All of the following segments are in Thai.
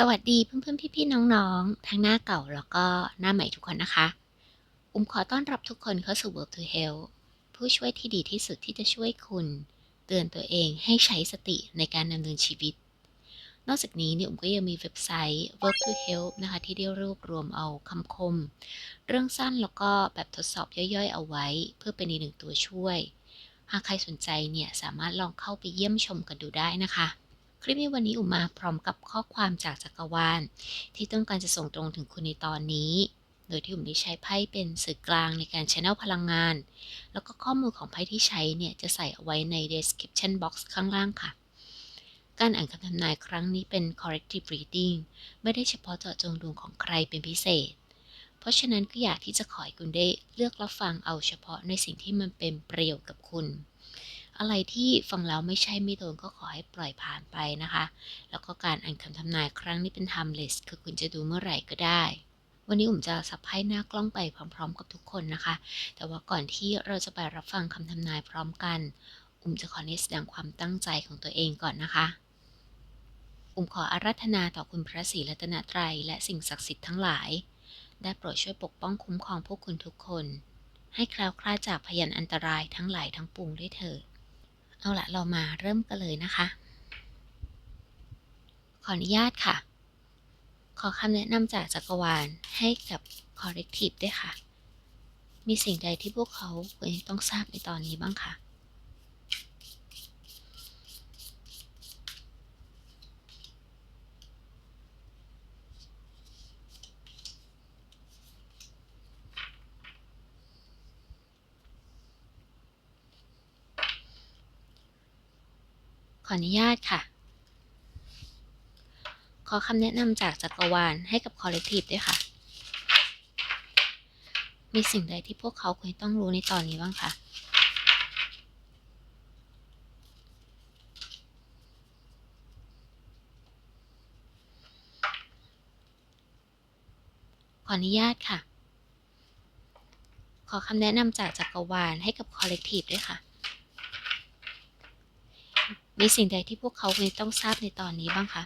สวัสดีเพื่อนๆพี่ๆน้องๆ ทั้งหน้าเก่าแล้วก็หน้าใหม่ทุกคนนะคะ อุ้มขอต้อนรับทุกคนเข้าสู่ Work to Health ผู้ช่วยที่ดีที่สุดที่จะช่วยคุณ เตือนตัวเองให้ใช้สติในการดำเนินชีวิต นอกจากนี้เนี่ยอุ้มก็ยังมีเว็บไซต์ Work to Help นะคะ ที่ได้รวบรวมเอาคำคม เรื่องสั้นแล้วก็แบบทดสอบย่อยๆ เอาไว้ เพื่อเป็นอีกหนึ่งตัวช่วย หากใครสนใจเนี่ยสามารถลองเข้าไปเยี่ยมชมกันดูได้นะคะ คลิปนี้วันนี้อุมาพร้อมกับข้อความจากจักรวาล ที่ต้องการจะส่งตรงถึงคุณในตอนนี้ โดยที่อุมได้ใช้ไพ่เป็นสื่อกลางในการ channel พลังงาน แล้วก็ข้อมูลของไพ่ที่ใช้เนี่ยจะใส่เอาไว้ใน description box ข้างล่างค่ะ การอ่านคำทำนายครั้งนี้เป็น corrective reading ไม่ได้เฉพาะเจาะจงดวงของใครเป็นพิเศษ เพราะฉะนั้นก็อยากที่จะขอให้คุณได้เลือกรับฟังเอาเฉพาะในสิ่งที่มันเป็นประโยชน์กับคุณ อะไรที่ฟังแล้วไม่ใช่ไม่โดนก็ขอให้ปล่อยผ่านไปนะคะ แล้วก็การอ่านคำทำนายครั้งนี้เป็น timeless คือคุณจะดูเมื่อไหร่ก็ได้ วันนี้ผมจะสับไพ่หน้ากล้องไปพร้อม ๆ กับทุกคนนะคะ แต่ว่าก่อนที่เราจะไปรับฟังคำทำนายพร้อมกันอุ้มจะขอเนแสดงความตั้งใจของตัวเองก่อนนะคะอุ้มขออาราธนาต่อคุณพระศรีรัตนตรัยและสิ่งศักดิ์สิทธิ์ทั้งหลาย ได้โปรดช่วยปกป้องคุ้มครองพวกคุณทุกคน ให้แคล้วคลาดจากพยันอันตรายทั้งหลายทั้งปวงด้วยเถิด เอาละเรามาเริ่มกันเลยนะคะ ขออนุญาตค่ะ ขอคำแนะนำจากจักรวาลให้กับ corrective ด้วยค่ะ มีสิ่งใดที่พวกเขาควรต้องทราบในตอนนี้บ้างคะ ขออนุญาตค่ะ ขอคำแนะนำจากจักรวาลให้กับ collective ด้วยค่ะ มีสิ่งใดที่พวกเขาควรต้องรู้ในตอนนี้บ้างคะขออนุญาตค่ะ ขอคำแนะนำจากจักรวาลให้กับ collective ด้วยค่ะ มีสิ่งใดที่พวกเขาควรต้องทราบในตอนนี้บ้างคะ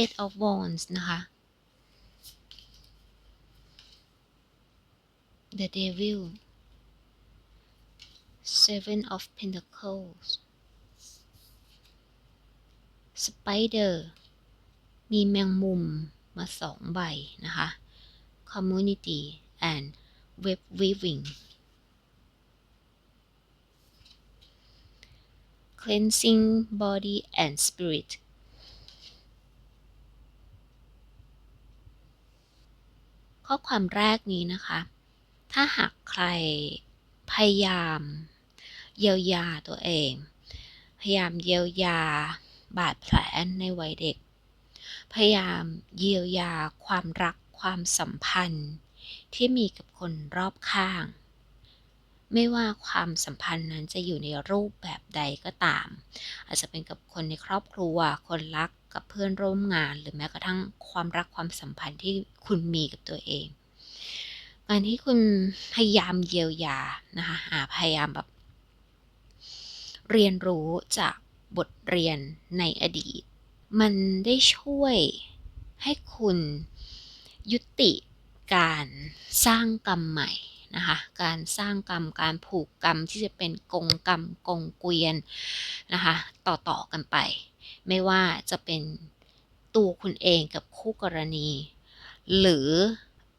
Eight of Wands นะคะ The Devil Seven of Pentacles Spider มีแมงมุมมาสองใบนะคะ Community and Web Weaving Cleansing Body and Spirit ข้อความแรกนี้นะคะ ถ้าหากใครพยายาม เยียวยาตัวเอง พยายามเยียวยาบาดแผลในวัยเด็ก พยายามเยียวยาความรักความสัมพันธ์ ที่มีกับคนรอบข้าง ไม่ว่าความสัมพันธ์นั้นจะอยู่ในรูปแบบใดก็ตาม อาจจะเป็นกับคนในครอบครัว คนรักกับเพื่อนร่วมงาน หรือแม้กระทั่งความรักความสัมพันธ์ที่คุณมีกับตัวเองการที่คุณพยายามเยียวยานะคะหาพยายามแบบ เรียนรู้จากบทเรียนในอดีต มันได้ช่วยให้คุณยุติการสร้างกรรมใหม่นะคะการสร้างกรรมการผูกกรรมที่จะเป็นกงกรรมกงเกวียนนะคะต่อๆกันไป ไม่ว่าจะเป็นตัวคุณเองกับคู่กรณี หรือ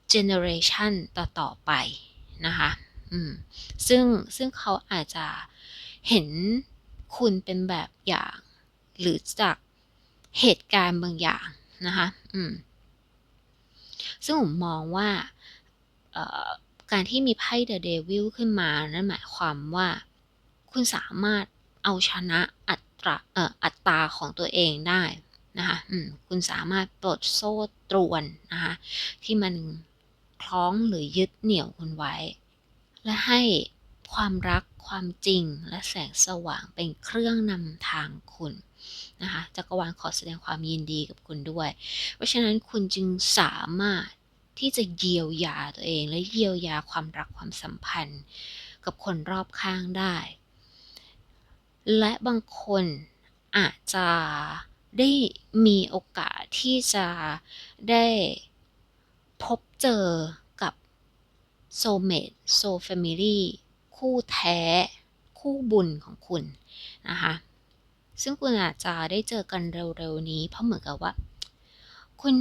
เจเนอเรชันต่อๆไปนะคะซึ่งซึ่งเขาอาจจะ เห็นคุณเป็นแบบอย่าง หรือจากเหตุการณ์บางอย่างนะคะ อืม ซึ่งผมมองว่าการที่มีไพ่ The Devil ขึ้นมา นั่นหมายความว่าคุณสามารถเอาชนะอัตราเอ่ออัตราของตัวเองได้นะคะคุณสามารถปลดโซ่ตรวนนะคะที่มันคล้องหรือยึดเหนี่ยวคุณไว้ และให้ ความรักความจริงและแสงสว่างเป็นเครื่องนำทางคุณนะคะจักรวาลขอแสดงความยินดีกับคุณด้วย เพราะฉะนั้นคุณจึงสามารถที่จะเยียวยาตัวเองและเยียวยาความรักความสัมพันธ์กับคนรอบข้างได้ และบางคนอาจจะได้มีโอกาสที่จะได้พบเจอกับโซเมดโซแฟมิลี่ คู่แท้ คู่บุญของคุณนะคะ ซึ่งคุณอาจจะได้เจอกันเร็วๆนี้ เพราะเหมือนกับว่า คุณ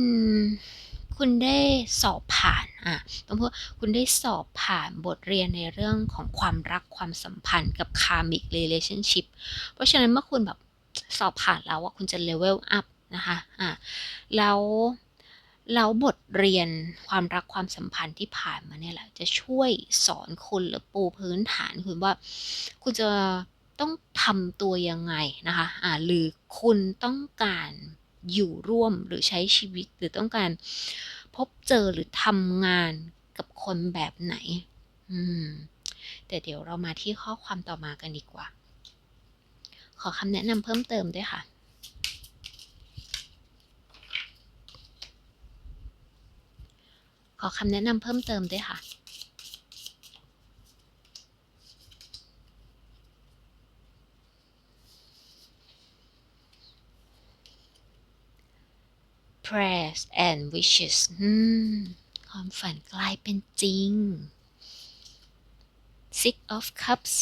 คุณได้สอบผ่านอะต้องพูดคุณได้สอบผ่านบทเรียนในเรื่องของความรักความสัมพันธ์กับ karmic relationship เพราะฉะนั้นเมื่อคุณแบบสอบผ่านแล้วว่าคุณจะ level up นะคะอะแล้ว แล้วบทเรียนความรักความสัมพันธ์ที่ผ่านมาเนี่ยแหละ จะช่วยสอนคุณหรือปูพื้นฐานคุณว่า คุณจะต้องทำตัวยังไงนะคะอ่าหรือคุณต้องการอยู่ร่วมหรือใช้ชีวิตหรือต้องการพบเจอหรือทำงานกับคนแบบไหน อืม แต่เดี๋ยวเรามาที่ข้อความต่อมากันดีกว่า ขอคำแนะนำเพิ่มเติมด้วยค่ะ ขอคำแนะนำเพิ่มเติมด้วยค่ะ prayers and wishes ความฝันกลายเป็นจริง six of cups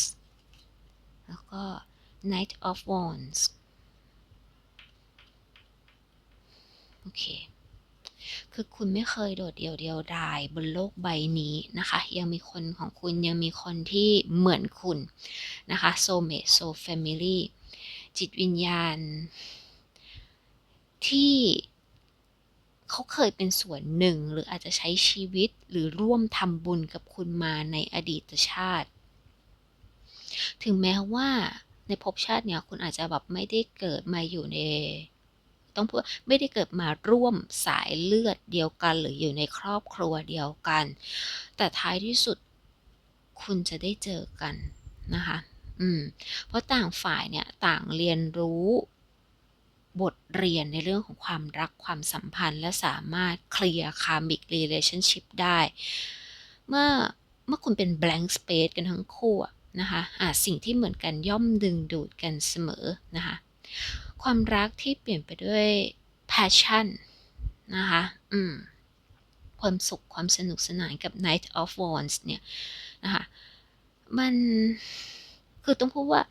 แล้วก็ knight of wands โอเค คือคุณไม่เคยโดดเดี่ยวเดียวดายบนโลกใบนี้นะคะ ยังมีคนของคุณยังมีคนที่เหมือนคุณนะคะ soulmate soul family จิตวิญญาณ ที่เขาเคยเป็นส่วนหนึ่งหรืออาจจะใช้ชีวิตหรือร่วมทำบุญกับคุณมาในอดีตชาติ ถึงแม้ว่าในภพชาติเนี่ยคุณอาจจะแบบไม่ได้เกิดมาอยู่ใน ต้องพูดไม่ได้เกิดมาร่วมสายเลือดเดียวกันหรืออยู่ในครอบครัวเดียวกัน แต่ท้ายที่สุดคุณจะได้เจอกันนะคะ อืม เพราะต่างฝ่ายเนี่ยต่างเรียนรู้บทเรียนในเรื่องของความรักความสัมพันธ์ และสามารถเคลียร์คามิก relationship ได้ เมื่อเมื่อคุณเป็น blank space กันทั้งคู่นะคะะสิ่งที่เหมือนกันย่อมดึงดูดกันเสมอนะคะ ความรักที่เปลี่ยนไปด้วย passion นะคะ อืม ความสุขความสนุกสนานกับ Night of Wands เนี่ย นะคะ มันคือต้องพูดว่า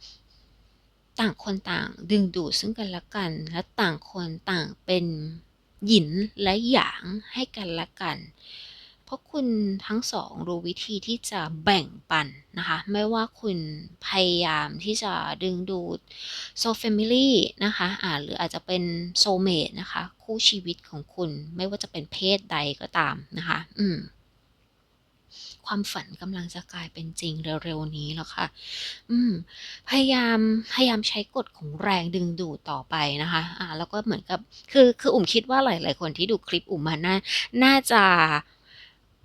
ต่างคนต่างดึงดูดซึ่งกันและกัน และต่างคนต่างเป็นหยินและหยางให้กันและกัน ราะคุณทั้งสองรู้วิธีที่จะแบ่งปันนะคะ ไม่ว่าคุณพยายามที่จะดึงดูดโซเฟมิลี่นะคะอ่าหรืออาจจะเป็นโซเมดนะคะ คู่ชีวิตของคุณไม่ว่าจะเป็นเพศใดก็ตามนะคะ อืมความฝันกำลังจะกลายเป็นจริงเร็วๆนี้แล้วค่ะ อืม พยายาม พยายามใช้กฎของแรงดึงดูดต่อไปนะคะ อ่า แล้วก็เหมือนกับ คือ คืออุ่มคิดว่าหลาย ๆ คนที่ดูคลิปอุ่มมาน่า น่าจะ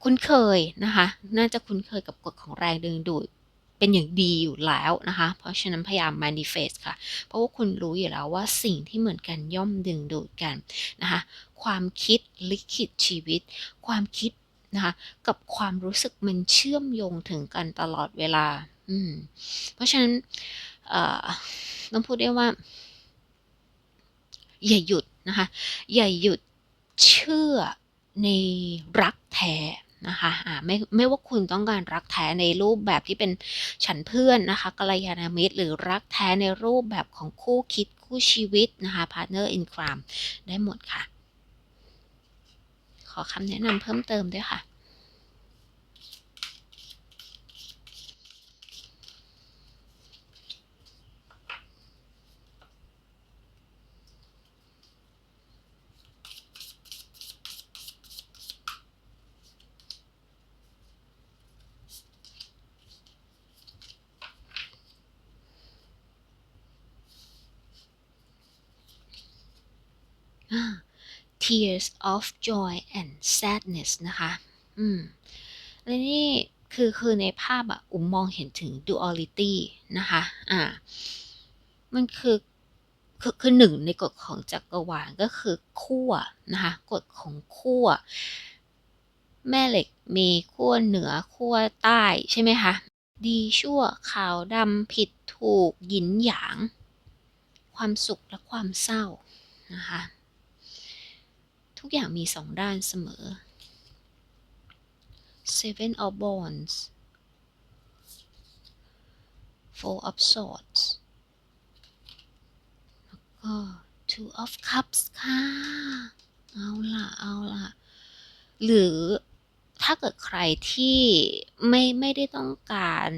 คุ้นเคยนะคะ น่าจะคุ้นเคยกับกฎของแรงดึงดูดเป็นอย่างดีอยู่แล้วนะคะ เพราะฉะนั้นพยายาม manifest ค่ะ เพราะว่าคุณรู้อยู่แล้วว่าสิ่งที่เหมือนกันย่อมดึงดูดกันนะคะ ความคิดลิขิตชีวิต ความคิดนะคะกับความรู้สึกมันเชื่อมโยงถึงกันตลอดเวลา อืม เพราะฉะนั้นต้องพูดได้ว่า อย่าหยุดนะคะ อย่าหยุดเชื่อในรักแท้ นะคะอ่าไม่ไม่ว่าคุณต้องการรักแท้ในรูปแบบที่เป็นฉันเพื่อนนะคะกัลยาณมิตร หรือรักแท้ในรูปแบบของคู่คิดคู่ชีวิตนะคะ partner in crime ได้หมดค่ะ ขอคำแนะนำเพิ่มเติมด้วยค่ะ tears of joy and sadness นะคะ อืม และนี่คือคือในภาพอะอุมมองเห็นถึง duality นะคะ อ่า มันคือคือคือหนึ่งในกฎของจักรวาลก็คือขั้วนะคะกฎของขั้วแม่เหล็กมีขั้วเหนือขั้วใต้ใช่ไหมคะ ดีชั่วขาวดำผิดถูกหยินหยาง ความสุขและความเศร้านะคะ ทุกอย่างมีสองด้านเสมอ Seven of Wands Four of Swords แล้วก็ Two of Cups ค่ะ เอาล่ะ เอาล่ะ หรือถ้าเกิดใครที่ไม่ไม่ได้ต้องการ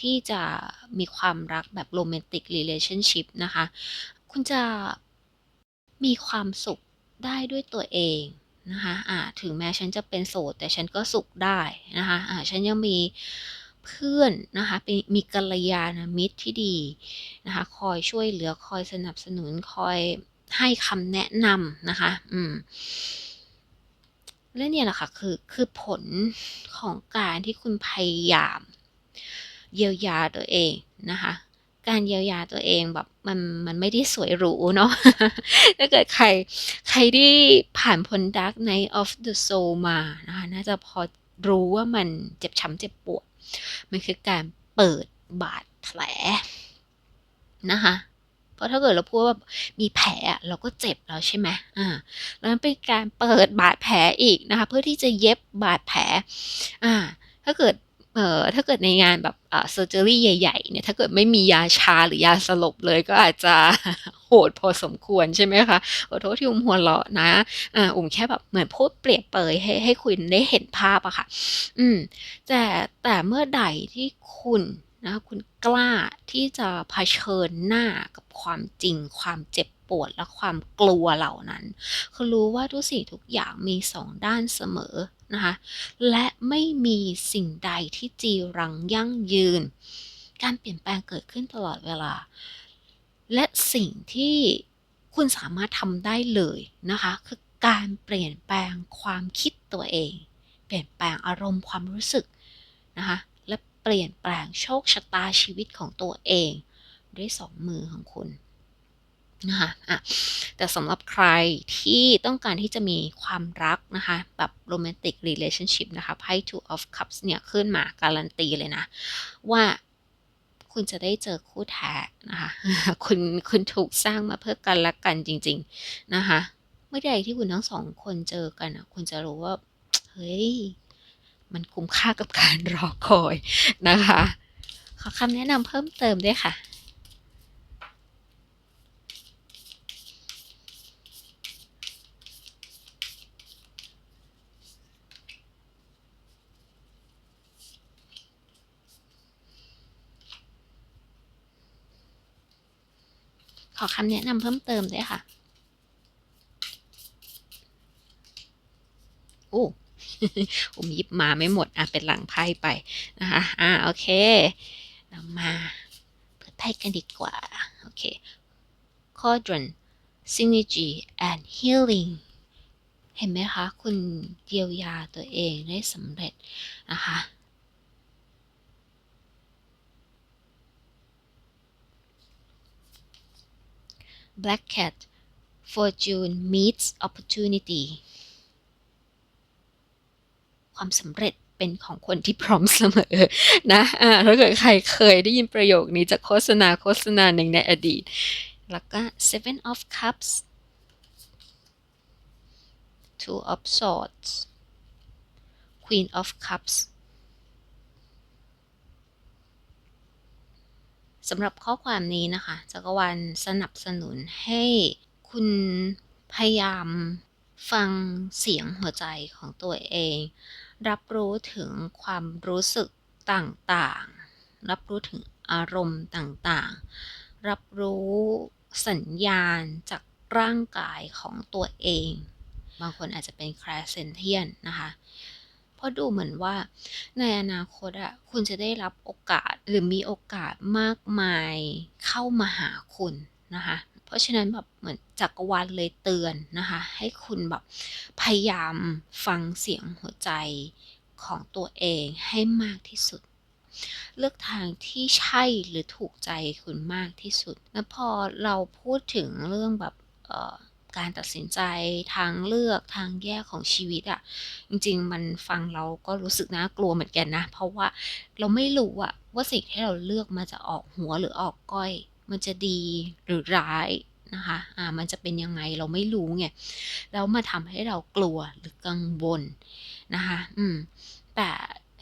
ที่จะมีความรักแบบโรแมนติก relationship นะคะ คุณจะมีความสุข ได้ด้วยตัวเองนะคะอ่าถึงแม้ฉันจะเป็นโสด แต่ฉันก็สุขได้นะคะอ่าฉันยังมีเพื่อนนะคะเป็นมีกัลยาณมิตรที่ดีนะคะคอยช่วยเหลือคอยสนับสนุนคอยให้คำแนะนำนะคะอืมและเนี่ยแหละค่ะคือคือผลของการที่คุณพยายาม เยียวยาตัวเองนะคะ การเยียวยาตัวเองแบบมันมันไม่ได้สวยหรูเนาะ ถ้าเกิดใครใครที่ผ่านพ้น Dark Night of the Soul มานะคะน่าจะพอรู้ว่ามันเจ็บช้ำเจ็บปวด มันคือการเปิดบาดแผลนะคะเพราะถ้าเกิดเราพูดว่ามีแผลเราก็เจ็บแล้วใช่ไหมอ่า แล้วมันเป็นการเปิดบาดแผลอีกนะคะ เพื่อที่จะเย็บบาดแผล อ่า ถ้าเกิด เอ่อถ้าเกิดในงานแบบอ่าเซอร์เจอรี่ใหญ่ๆเนี่ยถ้าเกิดไม่มียาชาหรือยาสลบเลยก็อาจจะโหดพอสมควรใช่ไหมคะขอโทษที่อุ้มหัวเราะนะอ่าอุ้มแค่แบบเหมือนพูดเปรียบเปยให้ให้คุณได้เห็นภาพอะค่ะ อืมแต่แต่เมื่อใดที่คุณนะคุณกล้าที่จะเผชิญหน้ากับความจริง ความเจ็บปวดและความกลัวเหล่านั้น คือรู้ว่าทุกสิ่งทุกอย่างมีสองด้านเสมอ นะคะและไม่มีสิ่งใดที่จีรังยั่งยืน การเปลี่ยนแปลงเกิดขึ้นตลอดเวลา และสิ่งที่คุณสามารถทำได้เลยนะคะคือการเปลี่ยนแปลงความคิดตัวเอง เปลี่ยนแปลงอารมณ์ความรู้สึกนะคะและเปลี่ยนแปลงโชคชะตาชีวิตของตัวเอง ด้วยสองมือของคุณ นะคะอะแต่สำหรับใครที่ต้องการที่จะมีความรักนะคะ แบบโรแมนติก relationship นะคะไพ่ two of cups เนี่ยขึ้นมาการันตีเลยนะ ว่าคุณจะได้เจอคู่แท้นะคะ คุณคุณถูกสร้างมาเพื่อกันและกันจริง ๆ นะคะ เมื่อใดที่คุณทั้งสองคนเจอกันอะคุณจะรู้ว่า เฮ้ย มันคุ้มค่ากับการรอคอยนะคะ ขอคำแนะนำเพิ่มเติมด้วยค่ะ ขอคำแนะนำเพิ่มเติมด้วยค่ะโอ้ผมหยิบมาไม่หมด อะ เป็นหลังไพ่ไปนะคะ อ่า โอเค เรามาเปิดไพ่กันดีกว่า โอเค Quadrant Synergy and Healing เห็นไหมคะ คุณเยียวยาตัวเองได้สำเร็จนะคะ Black Cat Fortune meets opportunity ความสำเร็จเป็นของคนที่พร้อมเสมอนะอ่าถ้าเกิดใครเคยได้ยินประโยคนี้จากโฆษณาโฆษณาหนึ่งในอดีต แล้วก็ Seven of Cups Two of Swords Queen of Cups สำหรับข้อความนี้นะคะจักรวาลสนับสนุนให้คุณพยายามฟังเสียงหัวใจของตัวเอง รับรู้ถึงความรู้สึกต่างๆ รับรู้ถึงอารมณ์ต่างๆ รับรู้สัญญาณจากร่างกายของตัวเอง บางคนอาจจะเป็นคลาเซนเทียนนะคะ เพราะดูเหมือนว่าในอนาคตอะคุณจะได้รับโอกาสหรือมีโอกาสมากมายเข้ามาหาคุณนะคะเพราะฉะนั้นแบบเหมือนจักรวาลเลยเตือนนะคะ ให้คุณแบบพยายามฟังเสียงหัวใจของตัวเองให้มากที่สุด เลือกทางที่ใช่หรือถูกใจคุณมากที่สุด แล้วพอเราพูดถึงเรื่องแบบ การตัดสินใจทางเลือกทางแยกของชีวิตอะจริง ๆ มันฟังเราก็รู้สึกน่ากลัวเหมือนกันนะ เพราะว่าเราไม่รู้อะว่าสิ่งที่เราเลือกมันจะออกหัวหรือออกก้อย มันจะดีหรือร้ายนะคะ อ่า มันจะเป็นยังไงเราไม่รู้ไง แล้วมาทำให้เรากลัวหรือกังวลนะคะ อืม แต่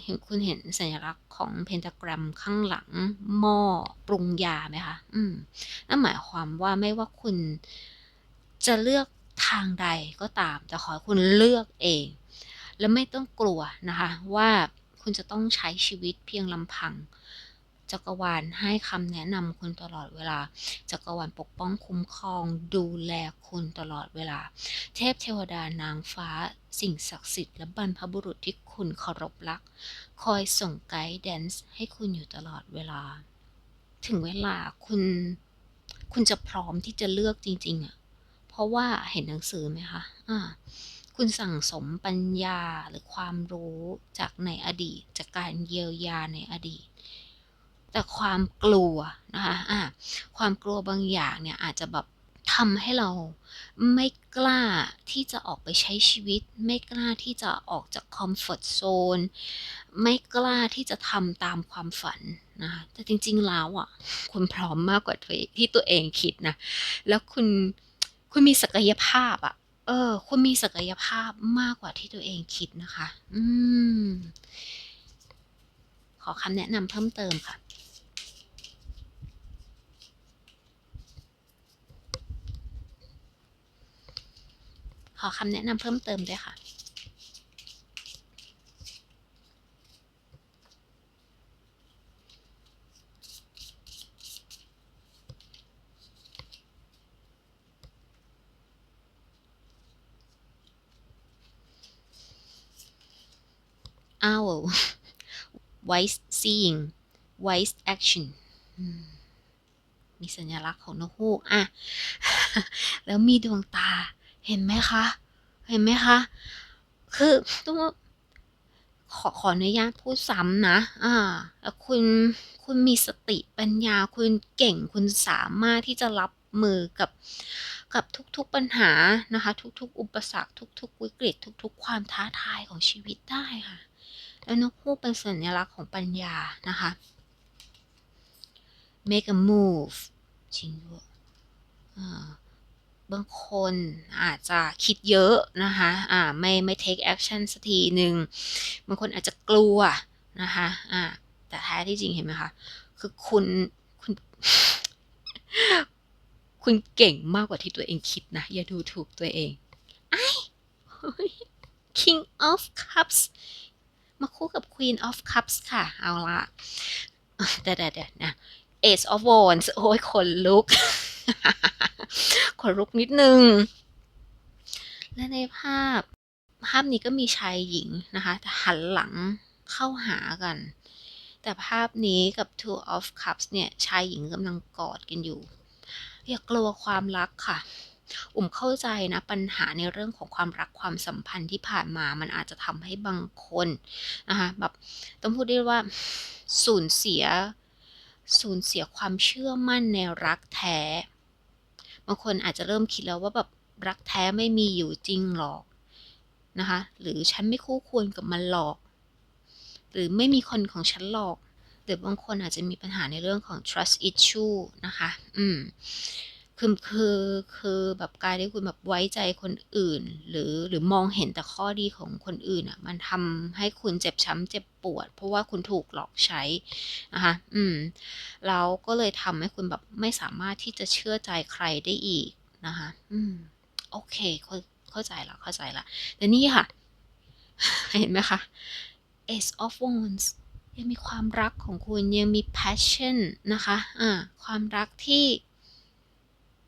เห็นคุณเห็นสัญลักษณ์ของเพนตากรัมข้างหลังหม้อปรุงยาไหมคะ อืม นั่นหมายความว่าไม่ว่าคุณ จะเลือกทางใดก็ตาม แต่ขอให้คุณเลือกเอง และไม่ต้องกลัวนะคะว่าคุณจะต้องใช้ชีวิตเพียงลำพังจักรวาลให้คำแนะนำคุณตลอดเวลา จักรวาลปกป้องคุ้มครอง ดูแลคุณตลอดเวลา เทพเทวดานางฟ้า สิ่งศักดิ์สิทธิ์และบรรพบุรุษที่คุณเคารพรัก คอยส่งไกด์แดนซ์ให้คุณอยู่ตลอดเวลา ถึงเวลาคุณ คุณจะพร้อมที่จะเลือกจริง ๆอะ ราะว่าเห็นหนังสือไหมคะอ่าคุณสั่งสมปัญญาหรือความรู้จากในอดีต จากการเยียวยาในอดีต แต่ความกลัวนะคะอ่าความกลัวบางอย่างเนี่ยอาจจะแบบทำให้เราไม่กล้าที่จะออกไปใช้ชีวิต ไม่กล้าที่จะออกจากคอมฟอร์ทโซนไม่กล้าที่จะทำตามความฝันนะคะแต่จริงๆแล้วอะ คุณพร้อมมากกว่าที่ตัวเองคิดนะ แล้วคุณ คุณมีศักยภาพอะเออ คุณมีศักยภาพมากกว่าที่ตัวเองคิดนะคะ อืม ขอคำแนะนำเพิ่มเติมค่ะ ขอคำแนะนำเพิ่มเติมด้วยค่ะ wise seeing wise action มีสัญลักษณ์ของนกฮูกอะ แล้วมีดวงตา เห็นไหมคะ เห็นไหมคะ คือต้องขอขออนุญาตพูดซ้ำนะ อ่าคุณคุณมีสติปัญญา คุณเก่ง คุณสามารถที่จะรับมือกับกับทุกๆปัญหานะคะ ทุกๆ อุปสรรค ทุก ๆ วิกฤต ทุก ๆ ความท้าทายของชีวิตได้ค่ะ แล้วนกฮูกเป็นสัญลักษณ์ของปัญญานะคะ make a move จริงด้วยบางคนอาจจะคิดเยอะนะคะอ่าไม่ไม่ take action สักทีหนึ่งบางคนอาจจะกลัวนะคะอ่าแต่แท้ที่จริงเห็นไหมคะ คือคุณคุณ คุณเก่งมากกว่าที่ตัวเองคิดนะ อย่าดูถูกตัวเองไอ้ King of Cups มาคู่กับ Queen of Cups ค่ะ เอาละเดี๋ยวเดี๋ยวนะ Ace of Wands โอ้ยขนลุก ขนลุกนิดนึง และในภาพ ภาพนี้ก็มีชายหญิงนะคะหันหลังเข้าหากัน แต่ภาพนี้กับ Two of Cups เนี่ย ชายหญิงกำลังกอดกันอยู่ อย่ากลัวความรักค่ะ อุ่มเข้าใจนะปัญหาในเรื่องของความรักความสัมพันธ์ที่ผ่านมา มันอาจจะทำให้บางคนนะคะแบบต้องพูดได้ว่าสูญเสีย สูญเสียความเชื่อมั่นในรักแท้ บางคนอาจจะเริ่มคิดแล้วว่าแบบรักแท้ไม่มีอยู่จริงหรอกนะคะ หรือฉันไม่คู่ควรกับมันหรอก หรือไม่มีคนของฉันหรอก หรือบางคนอาจจะมีปัญหาในเรื่องของ trust issue นะคะ อืม คือคือคือแบบการที่คุณแบบไว้ใจคนอื่น หรือหรือมองเห็นแต่ข้อดีของคนอื่นอะ มันทำให้คุณเจ็บช้ำเจ็บปวด เพราะว่าคุณถูกหลอกใช้นะคะอืมแล้วก็เลยทำให้คุณแบบไม่สามารถที่จะเชื่อใจใครได้อีกนะคะอืมโอเคเข้าเข้าใจละเข้าใจละแต่นี่ค่ะ เห็นไหมคะ Ace of Wands ยังมีความรักของคุณยังมี passion นะคะ อ่า ความรักที่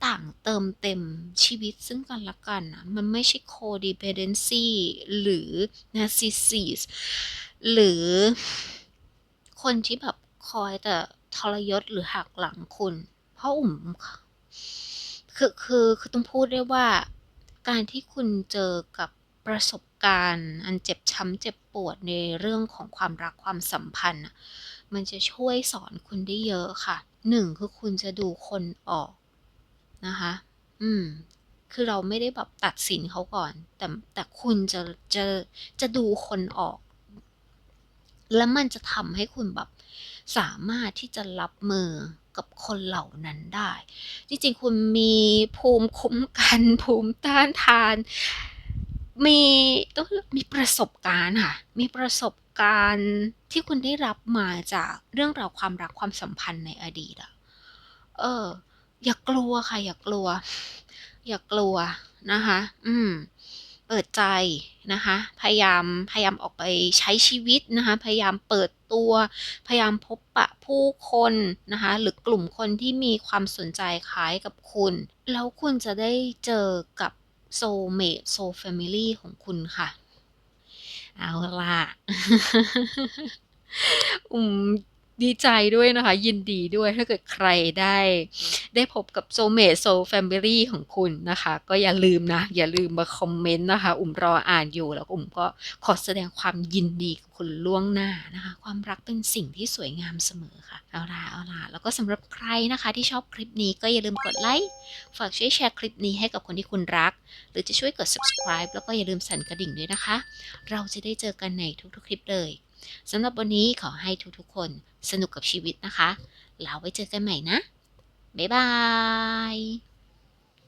ต่างเติมเต็มชีวิตซึ่งกันและกันนะมันไม่ใช่ codependency หรือ narcissist หรือคนที่แบบคอยแต่ทรยศหรือหักหลังคุณ เพราะอุ่มคือคือคือต้องพูดได้ว่า การที่คุณเจอกับประสบการณ์ อันเจ็บช้ำเจ็บปวดในเรื่องของความรักความสัมพันธ์ มันจะช่วยสอนคุณได้เยอะค่ะหนึ่งคือคุณจะดูคนออก นะคะ อืม คือเราไม่ได้แบบตัดสินเขาก่อน แต่แต่คุณจะจะจะดูคนออก แล้วมันจะทำให้คุณแบบสามารถที่จะรับมือกับคนเหล่านั้นได้ จริงๆ คุณมีภูมิคุ้มกัน ภูมิต้านทาน มีต้องมีประสบการณ์ค่ะ มีประสบการณ์ที่คุณได้รับมาจากเรื่องราวความรักความสัมพันธ์ในอดีตอะเออ อย่ากลัวค่ะ อย่ากลัว อย่ากลัวนะคะ อืม เปิดใจนะคะ พยายามพยายามออกไปใช้ชีวิตนะคะ พยายามเปิดตัว พยายามพบปะผู้คนนะคะ หรือกลุ่มคนที่มีความสนใจคล้ายกับคุณ แล้วคุณจะได้เจอกับโซเมทโซแฟมิลี่ของคุณค่ะ เอาล่ะ อืม ดีใจด้วยนะคะ ยินดีด้วยถ้าเกิดใครได้ ได้พบกับโซเมทโซแฟมิลี่ของคุณนะคะ ก็อย่าลืมนะ อย่าลืมมาคอมเมนต์นะคะ อุ่มรออ่านอยู่แล้วอุ่มก็ขอแสดงความยินดีกับคุณล่วงหน้านะคะ ความรักเป็นสิ่งที่สวยงามเสมอค่ะเอาล่ะเอาล่ะแล้วก็สำหรับใครนะคะที่ชอบคลิปนี้ก็อย่าลืมกดไลค์ฝากช่วยแชร์คลิปนี้ให้กับคนที่คุณรัก หรือจะช่วยกด subscribe แล้วก็อย่าลืมสั่นกระดิ่งด้วยนะคะ เราจะได้เจอกันในทุกๆคลิปเลย สำหรับวันนี้ขอให้ทุกๆคนสนุกกับชีวิตนะคะ แล้วไว้เจอกันใหม่นะ บ๊ายบาย